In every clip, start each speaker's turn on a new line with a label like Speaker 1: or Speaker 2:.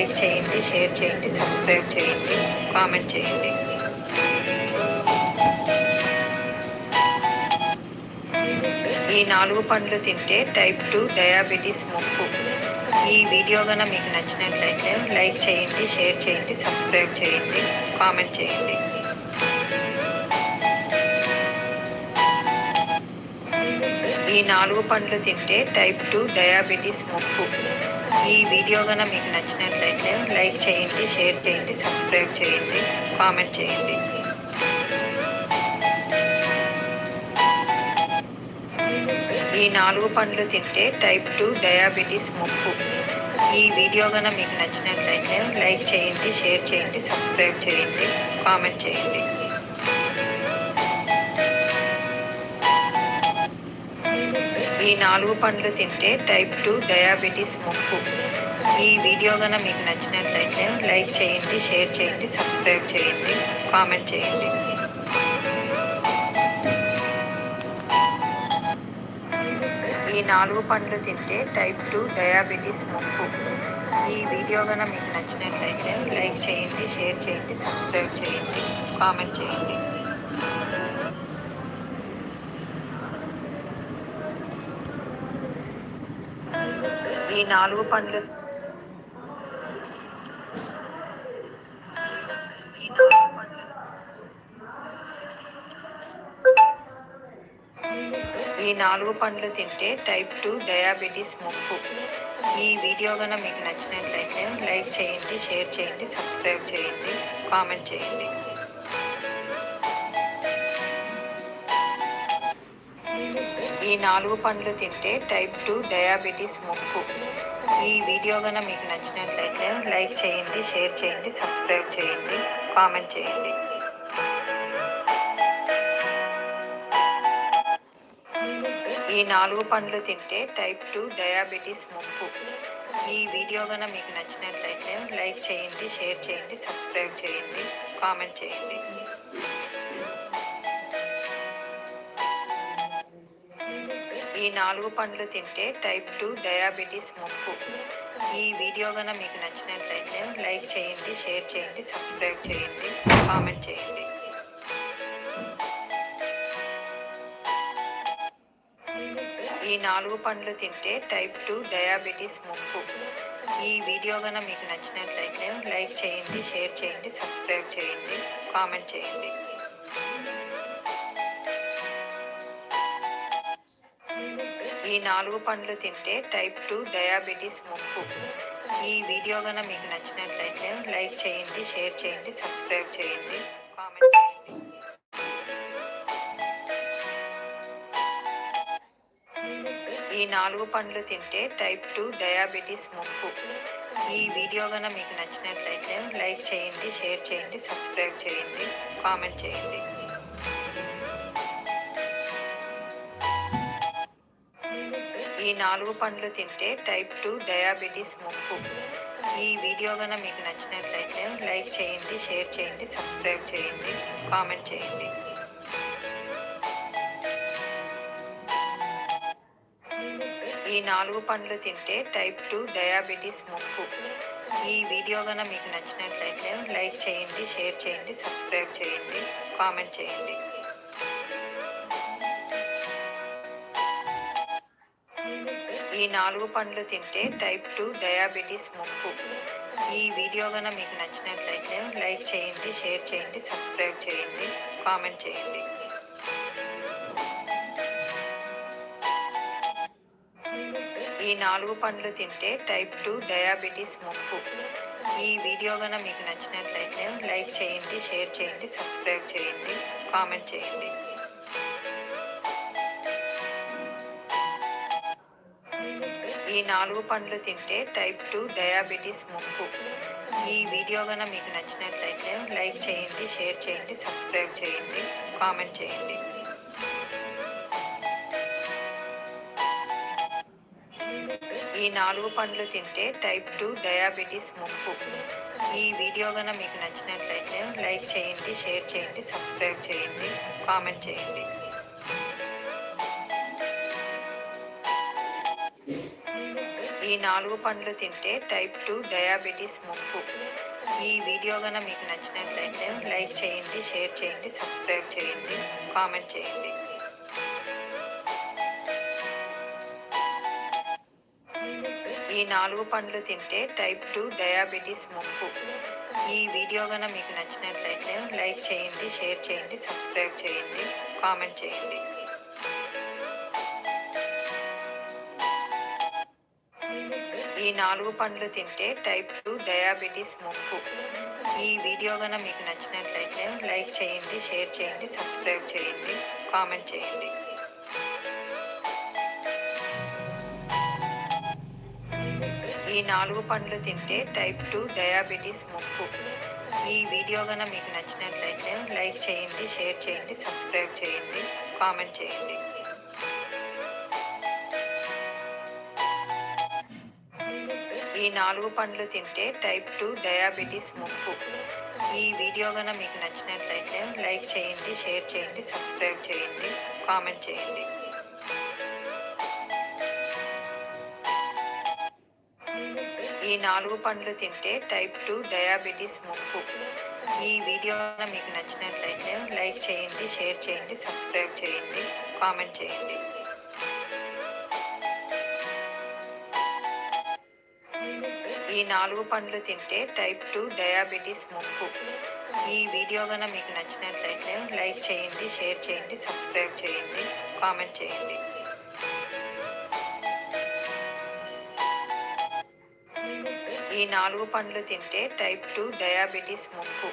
Speaker 1: Like చేయండి share చేయండి subscribe చేయండి కామెంట్ చేయండి. ఈ నాలుగు పండ్లు తింటే టైప్ టూ డయాబెటీస్ ముప్పు. ఈ వీడియో కనుక మీకు నచ్చినట్లయితే లైక్ చేయండి షేర్ చేయండి సబ్స్క్రైబ్ చేయండి కామెంట్ చేయండి. ఈ నాలుగు పండ్లు తింటే టైప్ టూ డయాబెటీస్ ముప్పు. ఈ వీడియో కనుక మీకు నచ్చినట్లయితే లైక్ చేయండి షేర్ చేయండి సబ్స్క్రైబ్ చేయండి కామెంట్ చేయండి. ఈ నాలుగు పండ్లు తింటే టైప్ టూ డయాబెటీస్ ముప్పు. ఈ వీడియో కనుక మీకు నచ్చినట్లయితే లైక్ చేయండి షేర్ చేయండి సబ్స్క్రైబ్ చేయండి కామెంట్ చేయండి. ఈ నాలుగు పండ్లు తింటే టైప్ టూ డయాబెటీస్ ముప్పు. ఈ వీడియో కనుక మీకు నచ్చినట్లయితే లైక్ చేయండి షేర్ చేయండి సబ్స్క్రైబ్ చేయండి కామెంట్ చేయండి. ఈ నాలుగు పండ్లు తింటే టైప్ టూ డయాబెటీస్ ముప్పు. ఈ వీడియో కనుక మీకు నచ్చినట్లయితే లైక్ చేయండి షేర్ చేయండి సబ్స్క్రైబ్ చేయండి కామెంట్ చేయండి. ఈ నాలుగు పండ్లు. ఈ నాలుగు పండ్లు తింటే టైప్ టూ డయాబెటీస్ ముప్పు. ఈ వీడియో కనుక మీకు నచ్చినట్లయితే లైక్ చేయండి షేర్ చేయండి సబ్స్క్రైబ్ చేయండి కామెంట్ చేయండి. ఈ నాలుగు పండ్లు తింటే టైప్ టూ డయాబెటీస్ ముప్పు. ఈ వీడియో కనుక మీకు నచ్చినట్లయితే లైక్ చేయండి షేర్ చేయండి సబ్స్క్రైబ్ చేయండి కామెంట్ చేయండి. ఈ నాలుగు పండ్లు తింటే టైప్ టూ డయాబెటీస్ ముప్పు. ఈ వీడియో కనుక మీకు నచ్చినట్లయితే లైక్ చేయండి షేర్ చేయండి సబ్స్క్రైబ్ చేయండి కామెంట్ చేయండి. ఈ నాలుగు పండ్లు తింటే టైప్ టూ డయాబెటీస్ ముప్పు. ఈ వీడియో కనుక మీకు నచ్చినట్లయితే లైక్ చేయండి షేర్ చేయండి సబ్స్క్రైబ్ చేయండి కామెంట్ చేయండి. ఈ నాలుగు పండ్లు తింటే టైప్ టూ డయాబెటీస్ ముప్పు. ఈ వీడియో కనుక మీకు నచ్చినట్లయితే లైక్ చేయండి షేర్ చేయండి సబ్స్క్రైబ్ చేయండి కామెంట్ చేయండి. ఈ నాలుగు పండ్లు తింటే టైప్ టూ డయాబెటీస్ ముప్పు. ఈ వీడియో కనుక మీకు నచ్చినట్లయితే లైక్ చేయండి షేర్ చేయండి సబ్స్క్రైబ్ చేయండి కామెంట్ చేయండి. ఈ నాలుగు పండ్లు తింటే టైప్ టూ డయాబెటీస్ ముప్పు. ఈ వీడియో కనుక మీకు నచ్చినట్లయితే లైక్ చేయండి షేర్ చేయండి సబ్స్క్రైబ్ చేయండి కామెంట్ చేయండి. ఈ నాలుగు పండ్లు తింటే టైప్ టూ డయాబెటీస్ ముప్పు. ఈ వీడియో కనుక మీకు నచ్చినట్లయితే లైక్ చేయండి షేర్ చేయండి సబ్స్క్రైబ్ చేయండి కామెంట్ చేయండి. ఈ నాలుగు పండ్లు తింటే టైప్ టూ డయాబెటీస్ ముప్పు. ఈ వీడియో కనుక మీకు నచ్చినట్లయితే లైక్ చేయండి షేర్ చేయండి సబ్స్క్రైబ్ చేయండి కామెంట్ చేయండి. ఈ నాలుగు పండ్లు తింటే టైప్ టూ డయాబెటీస్ ముప్పు. ఈ వీడియో గన మీకు నచ్చినట్లయితే లైక్ చేయండి షేర్ చేయండి సబ్స్క్రైబ్ చేయండి కామెంట్ చేయండి. ఈ నాలుగు పండ్లు తింటే టైప్ టూ డయాబెటీస్ ముప్పు. ఈ వీడియో గన మీకు నచ్చినట్లయితే లైక్ చేయండి షేర్ చేయండి సబ్స్క్రైబ్ చేయండి కామెంట్ చేయండి. ఈ నాలుగు పండ్లు తింటే టైప్ టూ డయాబెటీస్ ముప్పు. ఈ వీడియో కనుక మీకు నచ్చినట్లయితే లైక్ చేయండి షేర్ చేయండి సబ్స్క్రైబ్ చేయండి కామెంట్ చేయండి. ఈ నాలుగు పండ్లు తింటే టైప్ టూ డయాబెటీస్ ముప్పు. ఈ వీడియో కనుక మీకు నచ్చినట్లయితే లైక్ చేయండి షేర్ చేయండి సబ్స్క్రైబ్ చేయండి కామెంట్ చేయండి. ఈ నాలుగు పండ్లు తింటే టైప్ టూ డయాబెటీస్ ముప్పు. ఈ వీడియో గన మీకు నచ్చినట్లయితే లైక్ చేయండి షేర్ చేయండి సబ్స్క్రైబ్ చేయండి కామెంట్ చేయండి. ఈ నాలుగు పండ్లు తింటే టైప్ టూ డయాబెటీస్ ముప్పు. ఈ వీడియో గన మీకు నచ్చినట్లయితే లైక్ చేయండి షేర్ చేయండి సబ్స్క్రైబ్ చేయండి కామెంట్ చేయండి. నాలుగు పండ్లు తింటే టైప్ టూ డయాబెటీస్ ముప్పు. ఈ వీడియో గన మీకు నచ్చినట్లయితే లైక్ చేయండి షేర్ చేయండి సబ్స్క్రైబ్ చేయండి కామెంట్ చేయండి. ఈ నాలుగు పండ్లు తింటే టైప్ టూ డయాబెటీస్ ముప్పు. ఈ వీడియో గన మీకు నచ్చినట్లయితే లైక్ చేయండి షేర్ చేయండి సబ్స్క్రైబ్ చేయండి కామెంట్ చేయండి. ఈ నాలుగు పండ్లు తింటే టైప్ టూ డయాబెటీస్ ముప్పు. ఈ వీడియో కనుక మీకు నచ్చినట్లయితే లైక్ చేయండి షేర్ చేయండి సబ్స్క్రైబ్ చేయండి కామెంట్ చేయండి. ఈ నాలుగు పండ్లు తింటే టైప్ టూ డయాబెటీస్ ముప్పు. ఈ వీడియో మీకు నచ్చినట్లయితే లైక్ చేయండి షేర్ చేయండి సబ్స్క్రైబ్ చేయండి కామెంట్ చేయండి. ఈ నాలుగు పండ్లు తింటే టైప్ టూ డయాబెటీస్ ముప్పు. ఈ వీడియో కనుక మీకు నచ్చినట్లయితే లైక్ చేయండి షేర్ చేయండి సబ్స్క్రైబ్ చేయండి కామెంట్ చేయండి. ఈ నాలుగు పండ్లు తింటే టైప్ టూ డయాబెటీస్ ముప్పు.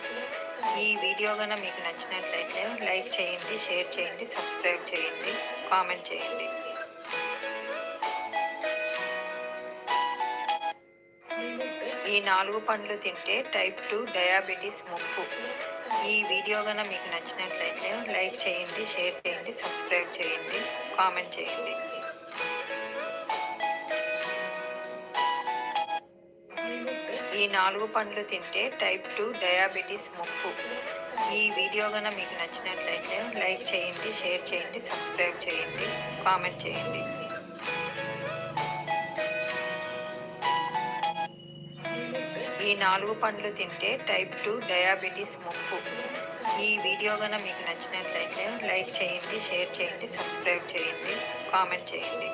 Speaker 1: ఈ వీడియో కనుక మీకు నచ్చినట్లయితే లైక్ చేయండి షేర్ చేయండి సబ్స్క్రైబ్ చేయండి కామెంట్ చేయండి. ఈ నాలుగు పండ్లు తింటే టైప్ టూ డయాబెటీస్ ముప్పు. ఈ వీడియో కనుక మీకు నచ్చినట్లయితే లైక్ చేయండి షేర్ చేయండి సబ్స్క్రైబ్ చేయండి కామెంట్ చేయండి. ఈ నాలుగు పండ్లు తింటే టైప్ టూ డయాబెటీస్ ముప్పు. ఈ వీడియో కనుక మీకు నచ్చినట్లయితే లైక్ చేయండి షేర్ చేయండి సబ్స్క్రైబ్ చేయండి కామెంట్ చేయండి. నాలుగు పండ్లు తింటే టైప్ టూ డయాబెటీస్ ముప్పు. ఈ వీడియో కనుక మీకు నచ్చినట్లయితే లైక్ చేయండి షేర్ చేయండి సబ్స్క్రైబ్ చేయండి కామెంట్ చేయండి.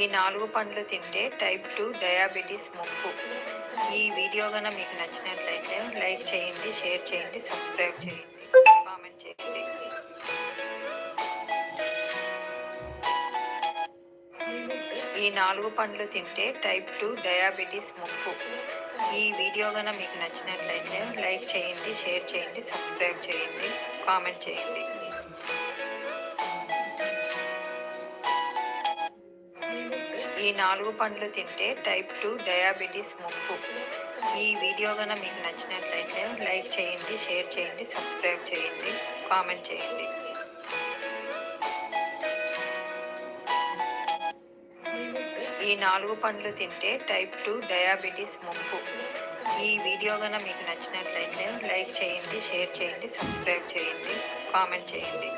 Speaker 1: ఈ నాలుగు పండ్లు తింటే టైప్ టూ డయాబెటీస్ ముప్పు. ఈ వీడియో కనుక మీకు నచ్చినట్లయితే లైక్ చేయండి షేర్ చేయండి సబ్స్క్రైబ్ చేయండి. ఈ నాలుగు పండ్లు తింటే టైప్ టూ డయాబెటీస్ ముప్పు. ఈ వీడియో కనుక మీకు నచ్చినట్లయితే లైక్ చేయండి షేర్ చేయండి సబ్స్క్రైబ్ చేయండి కామెంట్ చేయండి. ఈ నాలుగు పండ్లు తింటే టైప్ టూ డయాబెటీస్ ముప్పు. ఈ వీడియో కనుక మీకు నచ్చినట్లయితే లైక్ చేయండి షేర్ చేయండి సబ్స్క్రైబ్ చేయండి కామెంట్ చేయండి. ఈ నాలుగు పండ్లు తింటే టైప్ టూ డయాబెటీస్ ముప్పు ఈ వీడియో కనుక మీకు నచ్చినట్లయితే లైక్ చేయండి షేర్ చేయండి సబ్స్క్రైబ్ చేయండి కామెంట్ చేయండి.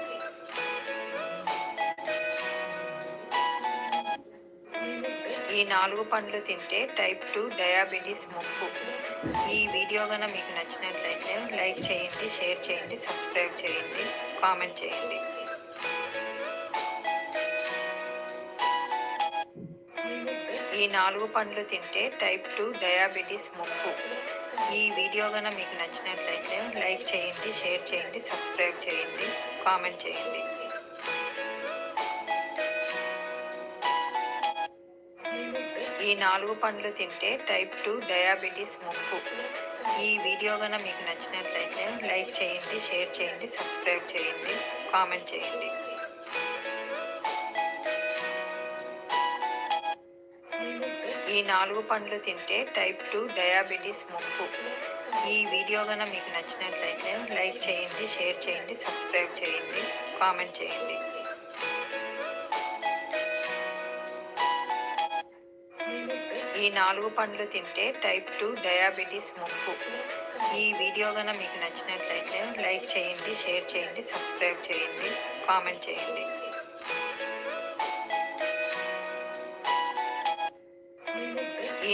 Speaker 1: ఈ నాలుగు పండ్లు తింటే టైప్ టూ డయాబెటీస్ ముప్పు ఈ వీడియో కనుక మీకు నచ్చినట్లయితే లైక్ చేయండి షేర్ చేయండి సబ్స్క్రైబ్ చేయండి కామెంట్ చేయండి. ఈ నాలుగు పండ్లు తింటే టైప్ టూ డయాబెటీస్ ముప్పు. ఈ వీడియో కనుక మీకు నచ్చినట్లయితే లైక్ చేయండి షేర్ చేయండి సబ్స్క్రైబ్ చేయండి కామెంట్ చేయండి. ఈ నాలుగు పండ్లు తింటే టైప్ టూ డయాబెటీస్ ముప్పు. ఈ వీడియో కనుక మీకు నచ్చినట్లయితే లైక్ చేయండి షేర్ చేయండి సబ్స్క్రైబ్ చేయండి కామెంట్ చేయండి. ఈ నాలుగు పండ్లు తింటే టైప్ టూ డయాబెటీస్ ముప్పు. ఈ వీడియో కనుక మీకు నచ్చినట్లయితే లైక్ చేయండి షేర్ చేయండి సబ్స్క్రైబ్ చేయండి కామెంట్ చేయండి. ఈ నాలుగు పండ్లు తింటే టైప్ టూ డయాబెటీస్ ముప్పు. ఈ వీడియో కనుక మీకు నచ్చినట్లయితే లైక్ చేయండి షేర్ చేయండి సబ్స్క్రైబ్ చేయండి కామెంట్ చేయండి.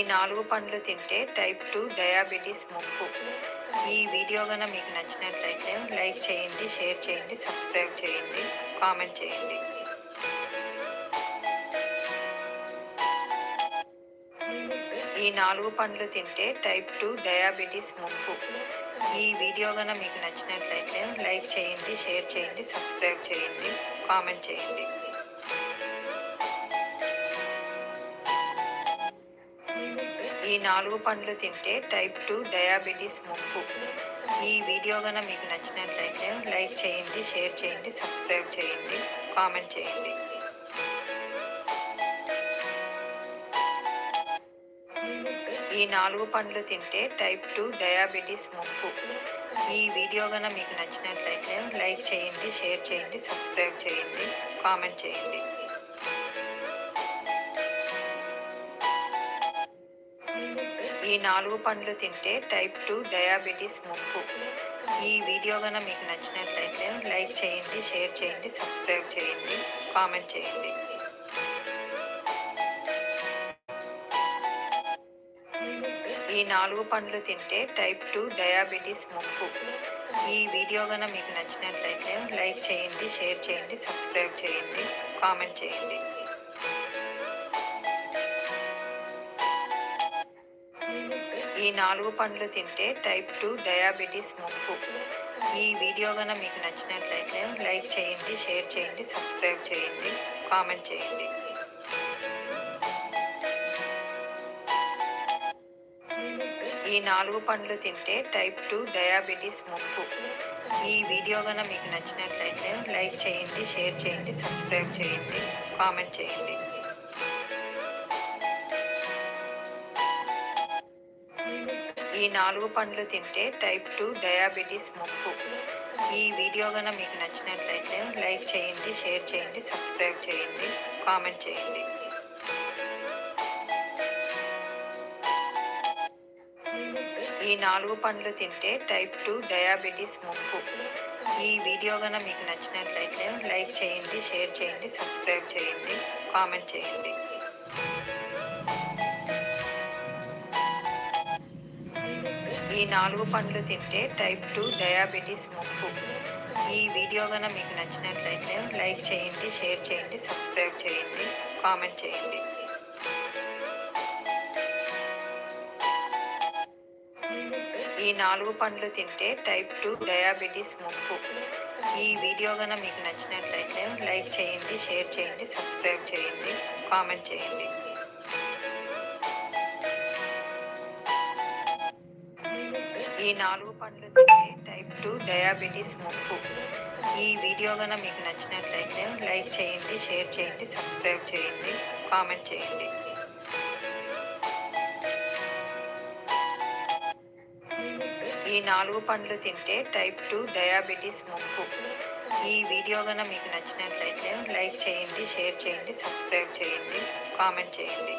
Speaker 1: ఈ నాలుగు పండ్లు తింటే టైప్ టూ డయాబెటీస్ ముప్పు. ఈ వీడియో కనుక మీకు నచ్చినట్లయితే లైక్ చేయండి షేర్ చేయండి సబ్స్క్రైబ్ చేయండి కామెంట్ చేయండి. ఈ నాలుగు పండ్లు తింటే టైప్ టూ డయాబెటీస్ ముప్పు. ఈ వీడియో కనుక మీకు నచ్చినట్లయితే లైక్ చేయండి షేర్ చేయండి సబ్స్క్రైబ్ చేయండి కామెంట్ చేయండి. ఈ నాలుగు పండ్లు తింటే టైప్ టూ డయాబెటీస్ ముప్పు. ఈ వీడియో కనుక మీకు నచ్చినట్లయితే లైక్ చేయండి షేర్ చేయండి సబ్స్క్రైబ్ చేయండి కామెంట్ చేయండి. ఈ నాలుగు పండ్లు తింటే టైప్ టూ డయాబెటీస్ ముప్పు. ఈ వీడియో కనుక మీకు నచ్చినట్లయితే లైక్ చేయండి షేర్ చేయండి సబ్స్క్రైబ్ చేయండి కామెంట్ చేయండి. ఈ నాలుగు పండ్లు తింటే టైప్ టూ డయాబెటీస్ ముప్పు. ఈ వీడియో కనుక మీకు నచ్చినట్లయితే లైక్ చేయండి షేర్ చేయండి సబ్స్క్రైబ్ చేయండి కామెంట్ చేయండి. ఈ నాలుగు పండ్లు తింటే టైప్ టూ డయాబెటీస్ ముప్పు. ఈ వీడియో కనుక మీకు నచ్చినట్లయితే లైక్ చేయండి షేర్ చేయండి సబ్స్క్రైబ్ చేయండి కామెంట్ చేయండి. ఈ నాలుగు పండ్లు తింటే టైప్ టూ డయాబెటీస్ ముప్పు. ఈ వీడియో కనుక మీకు నచ్చినట్లయితే లైక్ చేయండి షేర్ చేయండి సబ్స్క్రైబ్ చేయండి కామెంట్ చేయండి. ఈ నాలుగు పండ్లు తింటే టైప్ టూ డయాబెటీస్ ముప్పు. ఈ వీడియో కనుక మీకు నచ్చినట్లయితే లైక్ చేయండి షేర్ చేయండి సబ్స్క్రైబ్ చేయండి కామెంట్ చేయండి. ఈ నాలుగు పండ్లు తింటే టైప్ టూ డయాబెటీస్ ముప్పు. ఈ వీడియో కనుక మీకు నచ్చినట్లయితే లైక్ చేయండి షేర్ చేయండి సబ్స్క్రైబ్ చేయండి కామెంట్ చేయండి. ఈ నాలుగు పండ్లు తింటే టైప్ టూ డయాబెటీస్ ముప్పు. ఈ వీడియో కనుక మీకు నచ్చినట్లయితే లైక్ చేయండి షేర్ చేయండి సబ్స్క్రైబ్ చేయండి కామెంట్ చేయండి. ఈ నాలుగు పండ్లు తింటే టైప్ టూ డయాబెటీస్ ముప్పు. ఈ వీడియో కనుక మీకు నచ్చినట్లయితే లైక్ చేయండి షేర్ చేయండి సబ్స్క్రైబ్ చేయండి కామెంట్ చేయండి. ఈ నాలుగు పండ్లు తింటే టైప్ టూ డయాబెటీస్ ముప్పు. ఈ వీడియో కనుక మీకు నచ్చినట్లయితే లైక్ చేయండి షేర్ చేయండి సబ్స్క్రైబ్ చేయండి కామెంట్ చేయండి. ఈ నాలుగు పండ్లు తింటే టైప్ టూ డయాబెటీస్ ముప్పు. ఈ వీడియో కనుక మీకు నచ్చినట్లయితే లైక్ చేయండి షేర్ చేయండి సబ్స్క్రైబ్ చేయండి కామెంట్ చేయండి. ఈ నాలుగు పండ్లు తింటే టైప్ టూ డయాబెటీస్ ముప్పు. ఈ వీడియో కనుక మీకు నచ్చినట్లయితే లైక్ చేయండి షేర్ చేయండి సబ్స్క్రైబ్ చేయండి కామెంట్ చేయండి.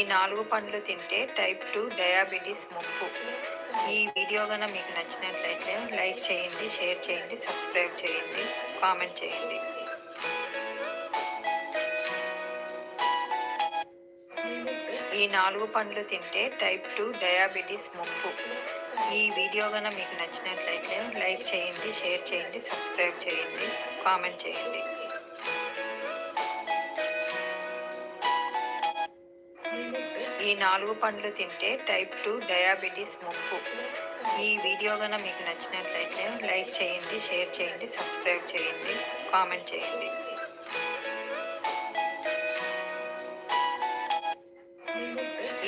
Speaker 1: ఈ నాలుగు పండ్లు తింటే టైప్ టూ డయాబెటీస్ ముప్పు. ఈ వీడియో కనుక మీకు నచ్చినట్లయితే లైక్ చేయండి షేర్ చేయండి సబ్స్క్రైబ్ చేయండి కామెంట్ చేయండి. ఈ నాలుగు పండ్లు తింటే టైప్ టూ డయాబెటీస్ ముప్పు. ఈ వీడియో కనుక మీకు నచ్చినట్లయితే లైక్ చేయండి షేర్ చేయండి సబ్స్క్రైబ్ చేయండి కామెంట్ చేయండి. ఈ నాలుగు పండ్లు తింటే టైప్ టూ డయాబెటీస్ ముప్పు. ఈ వీడియో గన మీకు నచ్చినట్లయితే లైక్ చేయండి షేర్ చేయండి సబ్స్క్రైబ్ చేయండి కామెంట్ చేయండి.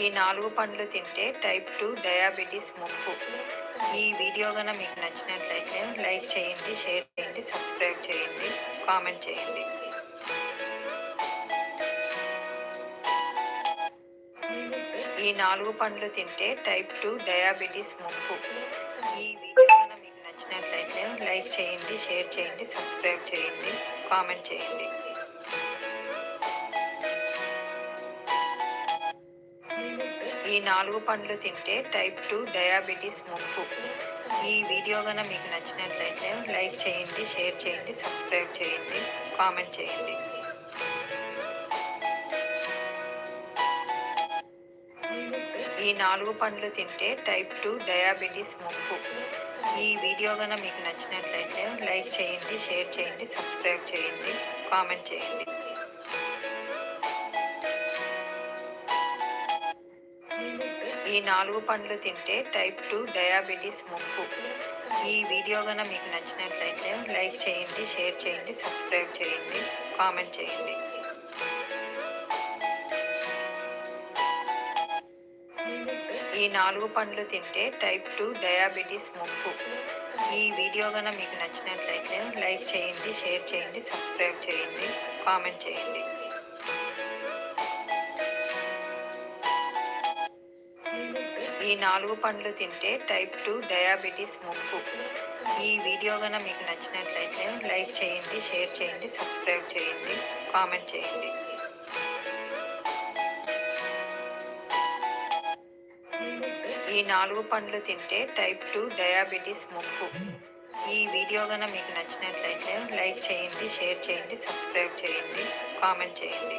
Speaker 1: ఈ నాలుగు పండ్లు తింటే టైప్ టూ డయాబెటీస్ ముప్పు. ఈ వీడియో గన మీకు నచ్చినట్లయితే లైక్ చేయండి షేర్ చేయండి సబ్స్క్రైబ్ చేయండి కామెంట్ చేయండి. ఈ నాలుగు పండ్లు తింటే టైప్ టూ డయాబెటీస్ ముప్పు. ఈ వీడియో మీకు నచ్చినట్లయితే లైక్ చేయండి షేర్ చేయండి సబ్స్క్రైబ్ చేయండి కామెంట్ చేయండి. ఈ నాలుగు పండ్లు తింటే టైప్ టూ డయాబెటీస్ ముప్పు. ఈ వీడియో కనుక మీకు నచ్చినట్లయితే లైక్ చేయండి షేర్ చేయండి సబ్స్క్రైబ్ చేయండి కామెంట్ చేయండి. ఈ నాలుగు పండ్లు తింటే టైప్ టూ డయాబెటీస్ ముప్పు. ఈ వీడియో కనుక మీకు నచ్చినట్లయితే లైక్ చేయండి షేర్ చేయండి సబ్స్క్రైబ్ చేయండి కామెంట్ చేయండి. ఈ నాలుగు పండ్లు తింటే టైప్ టూ డయాబెటీస్ ముప్పు. ఈ వీడియో కనుక మీకు నచ్చినట్లయితే లైక్ చేయండి షేర్ చేయండి సబ్స్క్రైబ్ చేయండి కామెంట్ చేయండి. ఈ నాలుగు పండ్లు తింటే టైప్ టూ డయాబెటీస్ ముప్పు. ఈ వీడియో కనుక మీకు నచ్చినట్లయితే లైక్ చేయండి షేర్ చేయండి సబ్స్క్రైబ్ చేయండి కామెంట్ చేయండి. ఈ నాలుగు పండ్లు తింటే టైప్ టూ డయాబెటీస్ ముప్పు. ఈ వీడియో కనుక మీకు నచ్చినట్లయితే లైక్ చేయండి షేర్ చేయండి సబ్స్క్రైబ్ చేయండి కామెంట్ చేయండి. ఈ నాలుగు పండ్లు తింటే టైప్ టూ డయాబెటీస్ ముప్పు ఈ వీడియో కనుక మీకు నచ్చినట్లయితే లైక్ చేయండి షేర్ చేయండి సబ్స్క్రైబ్ చేయండి కామెంట్ చేయండి.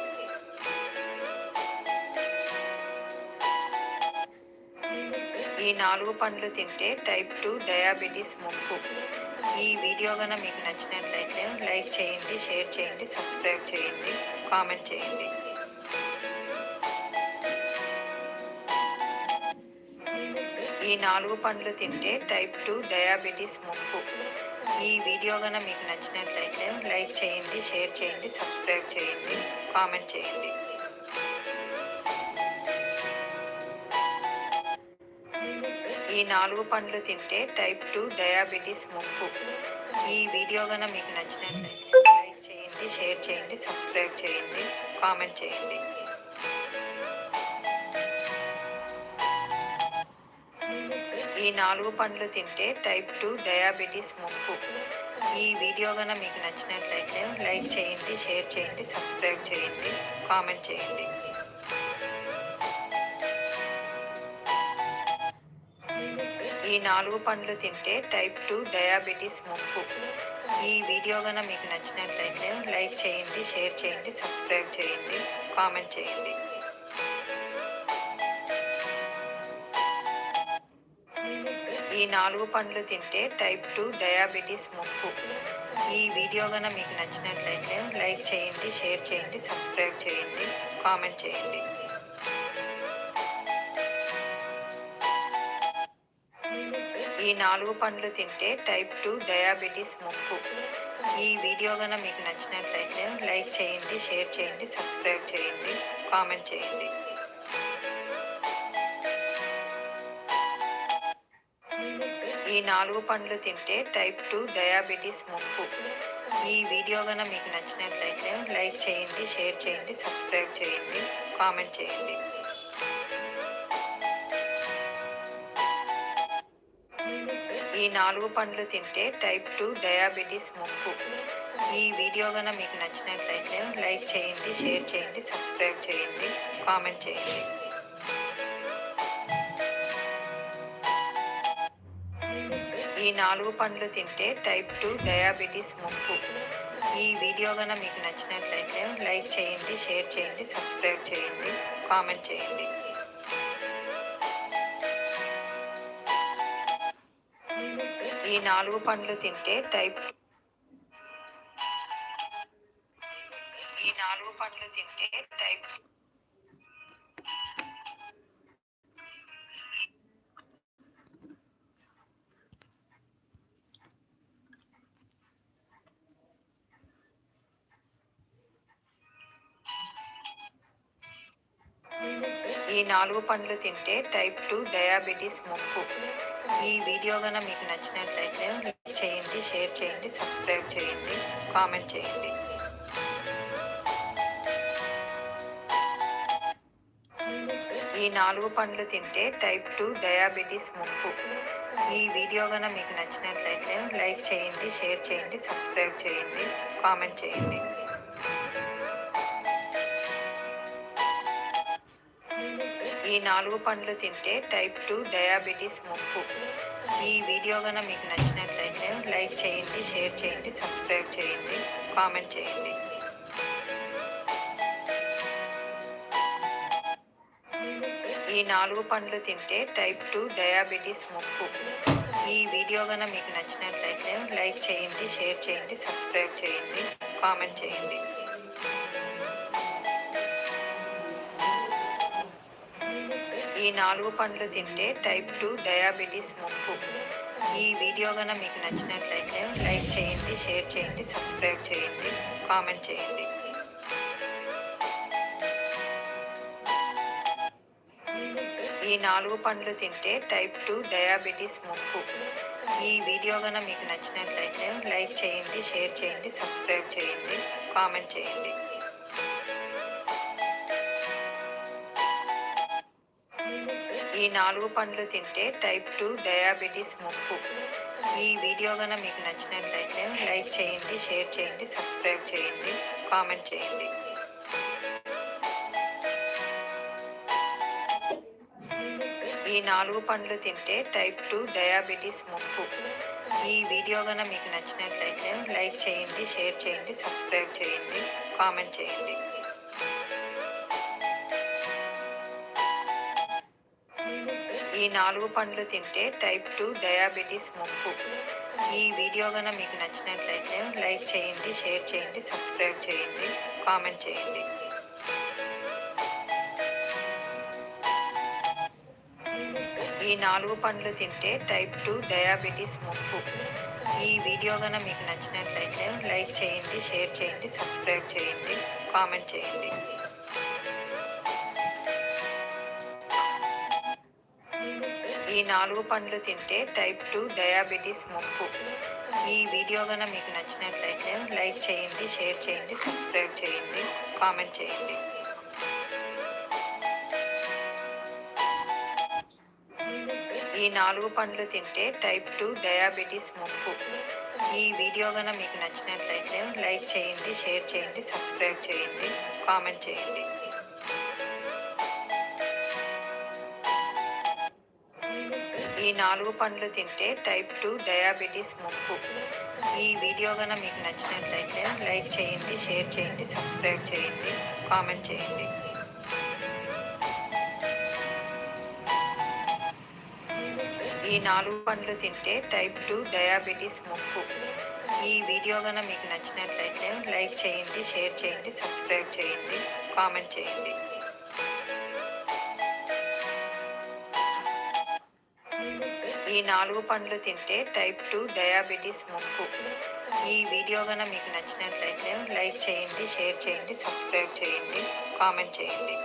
Speaker 1: ఈ నాలుగు పండ్లు తింటే టైప్ టూ డయాబెటీస్ ముప్పు ఈ వీడియో కనుక మీకు నచ్చినట్లయితే లైక్ చేయండి షేర్ చేయండి సబ్స్క్రైబ్ చేయండి కామెంట్ చేయండి. ఈ నాలుగు పండ్లు తింటే టైప్ టూ డయాబెటీస్ ముప్పు. ఈ వీడియో కనుక మీకు నచ్చినట్లయితే లైక్ చేయండి షేర్ చేయండి సబ్స్క్రైబ్ చేయండి కామెంట్ చేయండి. ఈ నాలుగు పండ్లు తింటే టైప్ టూ డయాబెటీస్ ముప్పు. ఈ వీడియో కనుక మీకు నచ్చినట్లయితే లైక్ చేయండి షేర్ చేయండి సబ్స్క్రైబ్ చేయండి కామెంట్ చేయండి. ఈ నాలుగు పండ్లు తింటే టైప్ టూ డయాబెటీస్ ముప్పు. ఈ వీడియో కనుక మీకు నచ్చినట్లయితే లైక్ చేయండి షేర్ చేయండి సబ్స్క్రైబ్ చేయండి కామెంట్ చేయండి. ఈ నాలుగు పండ్లు తింటే టైప్ టూ డయాబెటీస్ ముప్పు. ఈ వీడియో కనుక మీకు నచ్చినట్లయితే లైక్ చేయండి షేర్ చేయండి సబ్స్క్రైబ్ చేయండి కామెంట్ చేయండి. ఈ నాలుగు పండ్లు తింటే టైప్ టూ డయాబెటీస్ ముప్పు. ఈ వీడియో కనుక మీకు నచ్చినట్లయితే లైక్ చేయండి షేర్ చేయండి సబ్స్క్రైబ్ చేయండి కామెంట్ చేయండి. ఈ నాలుగు పండ్లు తింటే టైప్ టూ డయాబెటీస్ ముప్పు. ఈ వీడియో కనుక మీకు నచ్చినట్లయితే లైక్ చేయండి షేర్ చేయండి సబ్స్క్రైబ్ చేయండి కామెంట్ చేయండి. ఈ నాలుగు పండ్లు తింటే టైప్ టూ డయాబెటీస్ ముప్పు. ఈ వీడియో కనుక మీకు నచ్చినట్లయితే లైక్ చేయండి షేర్ చేయండి సబ్స్క్రైబ్ చేయండి కామెంట్ చేయండి. ఈ నాలుగు పండ్లు తింటే టైప్ టూ డయాబెటీస్ ముప్పు. ఈ వీడియో కనుక మీకు నచ్చినట్లయితే లైక్ చేయండి షేర్ చేయండి సబ్స్క్రైబ్ చేయండి కామెంట్ చేయండి. ఈ నాలుగు పండ్లు తింటే టైప్ టూ డయాబెటీస్ ముప్పు. ఈ వీడియో కనుక మీకు నచ్చినట్లయితే లైక్ చేయండి షేర్ చేయండి సబ్స్క్రైబ్ చేయండి కామెంట్ చేయండి. ఈ నాలుగు పండ్లు తింటే టైప్ నాలుగు పండ్లు తింటే టైప్ టూ డయాబెటీస్ ముప్పు. ఈ వీడియో కనుక మీకు నచ్చినట్లయితే లైక్ చేయండి షేర్ చేయండి సబ్స్క్రైబ్ చేయండి కామెంట్ చేయండి. ఈ నాలుగు పండ్లు తింటే టైప్ టూ డయాబెటీస్ ముప్పు. ఈ వీడియో కనుక మీకు నచ్చినట్లయితే లైక్ చేయండి షేర్ చేయండి సబ్స్క్రైబ్ చేయండి కామెంట్ చేయండి. ఈ నాలుగు పండ్లు తింటే టైప్ టూ డయాబెటీస్ ముప్పు. ఈ వీడియో కనుక మీకు నచ్చినట్లయితే లైక్ చేయండి షేర్ చేయండి సబ్స్క్రైబ్ చేయండి కామెంట్ చేయండి. ఈ నాలుగు పండ్లు తింటే టైప్ టూ డయాబెటీస్ ముప్పు. ఈ వీడియో కనుక మీకు నచ్చినట్లయితే లైక్ చేయండి షేర్ చేయండి సబ్స్క్రైబ్ చేయండి కామెంట్ చేయండి. ఈ నాలుగు పండ్లు తింటే టైప్ టూ డయాబెటీస్ ముప్పు ఈ వీడియో కనుక మీకు నచ్చినట్లయితే లైక్ చేయండి షేర్ చేయండి సబ్స్క్రైబ్ చేయండి కామెంట్ చేయండి. ఈ నాలుగు పండ్లు తింటే టైప్ టూ డయాబెటీస్ ముప్పు ఈ వీడియో కనుక మీకు నచ్చినట్లయితే లైక్ చేయండి షేర్ చేయండి సబ్స్క్రైబ్ చేయండి కామెంట్ చేయండి. ఈ నాలుగు పండ్లు తింటే టైప్ టూ డయాబెటీస్ ముప్పు. ఈ వీడియో కనుక మీకు నచ్చినట్లయితే లైక్ చేయండి షేర్ చేయండి సబ్స్క్రైబ్ చేయండి కామెంట్ చేయండి. ఈ నాలుగు పండ్లు తింటే టైప్ టూ డయాబెటీస్ ముప్పు. ఈ వీడియో కనుక మీకు నచ్చినట్లయితే లైక్ చేయండి షేర్ చేయండి సబ్స్క్రైబ్ చేయండి కామెంట్ చేయండి. ఈ నాలుగు పండ్లు తింటే టైప్ టూ డయాబెటీస్ ముప్పు. ఈ వీడియో కనుక మీకు నచ్చినట్లయితే లైక్ చేయండి షేర్ చేయండి సబ్స్క్రైబ్ చేయండి కామెంట్ చేయండి. ఈ నాలుగు పండ్లు తింటే టైప్ టూ డయాబెటీస్ ముప్పు. ఈ వీడియో కనుక మీకు నచ్చినట్లయితే లైక్ చేయండి షేర్ చేయండి సబ్స్క్రైబ్ చేయండి కామెంట్ చేయండి. ఈ నాలుగు పండ్లు తింటే టైప్ టూ డయాబెటీస్ ముప్పు. ఈ వీడియో కనుక మీకు నచ్చినట్లయితే లైక్ చేయండి షేర్ చేయండి సబ్స్క్రైబ్ చేయండి కామెంట్ చేయండి. ఈ నాలుగు పండ్లు తింటే టైప్ టూ డయాబెటీస్ ముప్పు. ఈ వీడియో కనుక మీకు నచ్చినట్లయితే లైక్ చేయండి షేర్ చేయండి సబ్స్క్రైబ్ చేయండి కామెంట్ చేయండి. ఈ నాలుగు పండ్లు తింటే టైప్ టూ డయాబెటీస్ ముప్పు. ఈ వీడియో కనుక మీకు నచ్చినట్లయితే లైక్ చేయండి షేర్ చేయండి సబ్స్క్రైబ్ చేయండి కామెంట్ చేయండి. ఈ నాలుగు పండ్లు తింటే టైప్ టూ డయాబెటీస్ ముప్పు. ఈ వీడియో కనుక మీకు నచ్చినట్లయితే లైక్ చేయండి షేర్ చేయండి సబ్స్క్రైబ్ చేయండి కామెంట్ చేయండి. ఈ నాలుగు పండ్లు తింటే టైప్ టూ డయాబెటీస్ ముప్పు ఈ వీడియో కనుక మీకు నచ్చినట్లయితే లైక్ చేయండి షేర్ చేయండి సబ్స్క్రైబ్ చేయండి కామెంట్ చేయండి.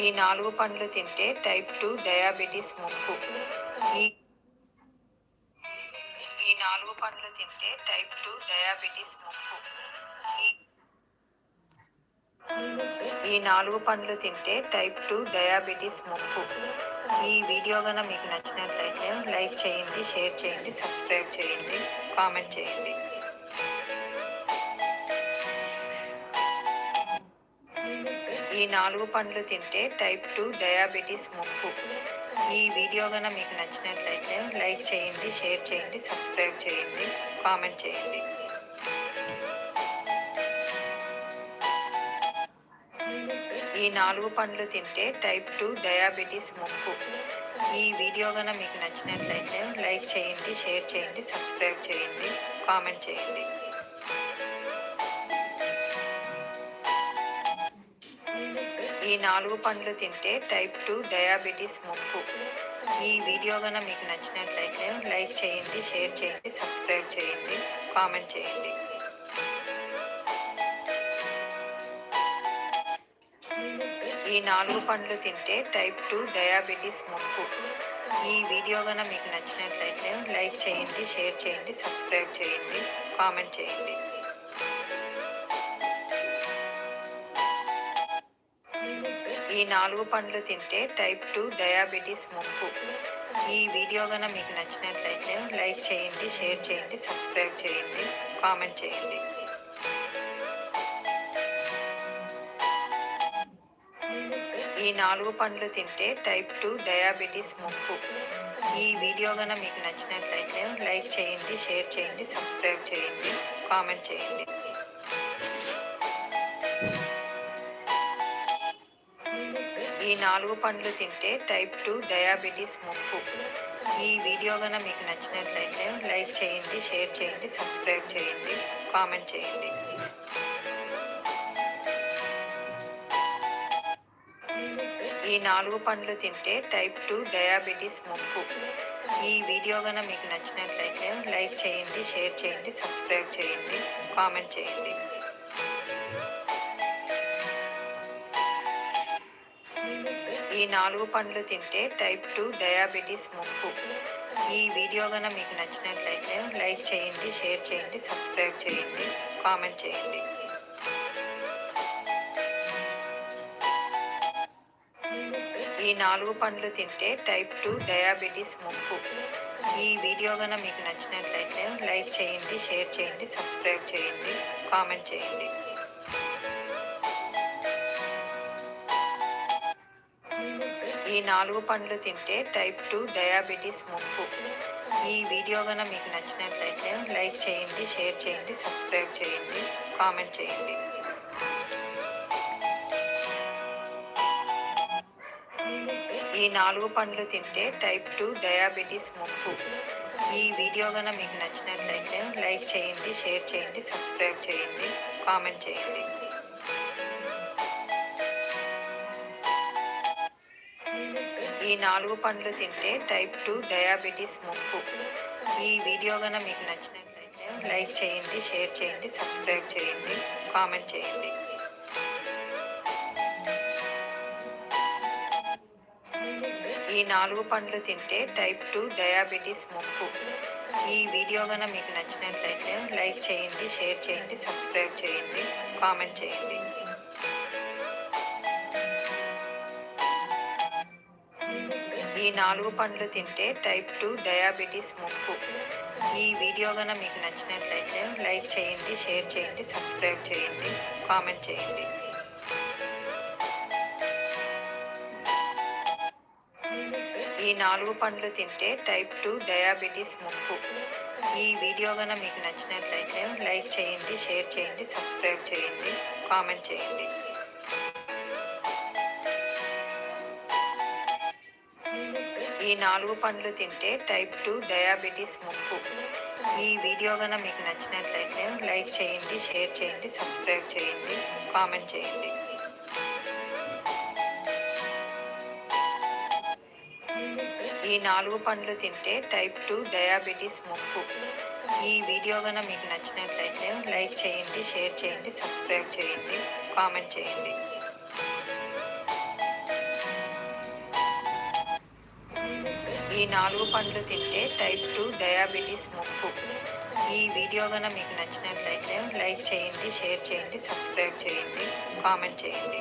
Speaker 1: ఈ నాలుగు పండ్లు తింటే టైప్ టూ డయాబెటీస్ ముప్పు ఈ ఈ నాలుగు పండ్లు తింటే టైప్ టూ డయాబెటీస్ ముప్పు ఈ- ఈ నాలుగు పండ్లు తింటే టైప్ టూ డయాబెటీస్ ముప్పు. ఈ వీడియో కనుక మీకు నచ్చినట్లయితే లైక్ చేయండి షేర్ చేయండి సబ్స్క్రైబ్ చేయండి కామెంట్ చేయండి. ఈ నాలుగు పండ్లు తింటే టైప్ టూ డయాబెటీస్ ముప్పు. ఈ వీడియో కనుక మీకు నచ్చినట్లయితే లైక్ చేయండి షేర్ చేయండి సబ్స్క్రైబ్ చేయండి కామెంట్ చేయండి. నాలుగు పండ్లు తింటే టైప్ టూ డయాబెటీస్ ముప్పు. ఈ వీడియో కనుక మీకు నచ్చినట్లయితే లైక్ చేయండి షేర్ చేయండి సబ్స్క్రైబ్ చేయండి కామెంట్ చేయండి. ఈ నాలుగు పండ్లు తింటే టైప్ టూ డయాబెటీస్ ముప్పు. ఈ వీడియో కనుక మీకు నచ్చినట్లయితే లైక్ చేయండి షేర్ చేయండి సబ్స్క్రైబ్ చేయండి కామెంట్ చేయండి. ఈ నాలుగు పండ్లు తింటే టైప్ టూ డయాబెటీస్ ముప్పు ఈ వీడియో కనుక మీకు నచ్చినట్లయితే లైక్ చేయండి షేర్ చేయండి సబ్స్క్రైబ్ చేయండి కామెంట్ చేయండి. ఈ నాలుగు పండ్లు తింటే టైప్ టూ డయాబెటీస్ ముప్పు ఈ వీడియో కనుక మీకు నచ్చినట్లయితే లైక్ చేయండి షేర్ చేయండి సబ్స్క్రైబ్ చేయండి కామెంట్ చేయండి. ఈ నాలుగు పండ్లు తింటే టైప్ టూ డయాబెటీస్ ముప్పు. ఈ వీడియో కనుక మీకు నచ్చినట్లయితే లైక్ చేయండి షేర్ చేయండి సబ్స్క్రైబ్ చేయండి కామెంట్ చేయండి. ఈ నాలుగు పండ్లు తింటే టైప్ టూ డయాబెటీస్ ముప్పు. ఈ వీడియో కనుక మీకు నచ్చినట్లయితే లైక్ చేయండి షేర్ చేయండి సబ్స్క్రైబ్ చేయండి కామెంట్ చేయండి. నాలుగు పండ్లు తింటే టైప్ టూ డయాబెటీస్ ముప్పు. ఈ వీడియో కనుక మీకు నచ్చినట్లయితే లైక్ చేయండి షేర్ చేయండి సబ్స్క్రైబ్ చేయండి కామెంట్ చేయండి. ఈ నాలుగు పండ్లు తింటే టైప్ టూ డయాబెటీస్ ముప్పు. ఈ వీడియో కనుక మీకు నచ్చినట్లయితే లైక్ చేయండి షేర్ చేయండి సబ్స్క్రైబ్ చేయండి కామెంట్ చేయండి. ఈ నాలుగు పండ్లు తింటే టైప్ టూ డయాబెటీస్ ముప్పు. ఈ వీడియో కనుక మీకు నచ్చినట్లయితే లైక్ చేయండి షేర్ చేయండి సబ్స్క్రైబ్ చేయండి కామెంట్ చేయండి. ఈ నాలుగు పండ్లు తింటే టైప్ టూ డయాబెటీస్ ముప్పు. ఈ వీడియో కనుక మీకు నచ్చినట్లయితే లైక్ చేయండి షేర్ చేయండి సబ్స్క్రైబ్ చేయండి కామెంట్ చేయండి. ఈ నాలుగు పండ్లు తింటే టైప్ టూ డయాబెటీస్ ముప్పు. ఈ వీడియో కనుక మీకు నచ్చినట్లయితే లైక్ చేయండి షేర్ చేయండి సబ్స్క్రైబ్ చేయండి కామెంట్ చేయండి. ఈ నాలుగు పండ్లు తింటే టైప్ టూ డయాబెటీస్ ముప్పు. ఈ వీడియో కనుక మీకు నచ్చినట్లయితే లైక్ చేయండి షేర్ చేయండి సబ్స్క్రైబ్ చేయండి కామెంట్ చేయండి. ఈ నాలుగు పండ్లు తింటే టైప్ టూ డయాబెటీస్ ముప్పు. ఈ వీడియో కనుక మీకు నచ్చినట్లయితే లైక్ చేయండి షేర్ చేయండి సబ్స్క్రైబ్ చేయండి కామెంట్ చేయండి. ఈ నాలుగు పండ్లు తింటే టైప్ టూ డయాబెటీస్ ముప్పు. ఈ వీడియో కనుక మీకు నచ్చినట్లయితే లైక్ చేయండి షేర్ చేయండి సబ్స్క్రైబ్ చేయండి కామెంట్ చేయండి. నాలుగు పండ్లు తింటే టైప్ టూ డయాబెటీస్ ముప్పు. ఈ వీడియో కనుక మీకు నచ్చినట్లయితే లైక్ చేయండి షేర్ చేయండి సబ్స్క్రైబ్ చేయండి కామెంట్ చేయండి. ఈ నాలుగు పండ్లు తింటే టైప్ టూ డయాబెటీస్ ముప్పు. ఈ వీడియో కనుక మీకు నచ్చినట్లయితే లైక్ చేయండి షేర్ చేయండి సబ్స్క్రైబ్ చేయండి కామెంట్ చేయండి. ఈ నాలుగు పండ్లు తింటే టైప్ టూ డయాబెటీస్ ముప్పు. ఈ వీడియో కనుక మీకు నచ్చినట్లయితే లైక్ చేయండి షేర్ చేయండి సబ్స్క్రైబ్ చేయండి కామెంట్ చేయండి. ఈ నాలుగు పండ్లు తింటే టైప్ టూ డయాబెటీస్ ముప్పు. ఈ వీడియో కనుక మీకు నచ్చినట్లయితే లైక్ చేయండి షేర్ చేయండి సబ్స్క్రైబ్ చేయండి కామెంట్ చేయండి.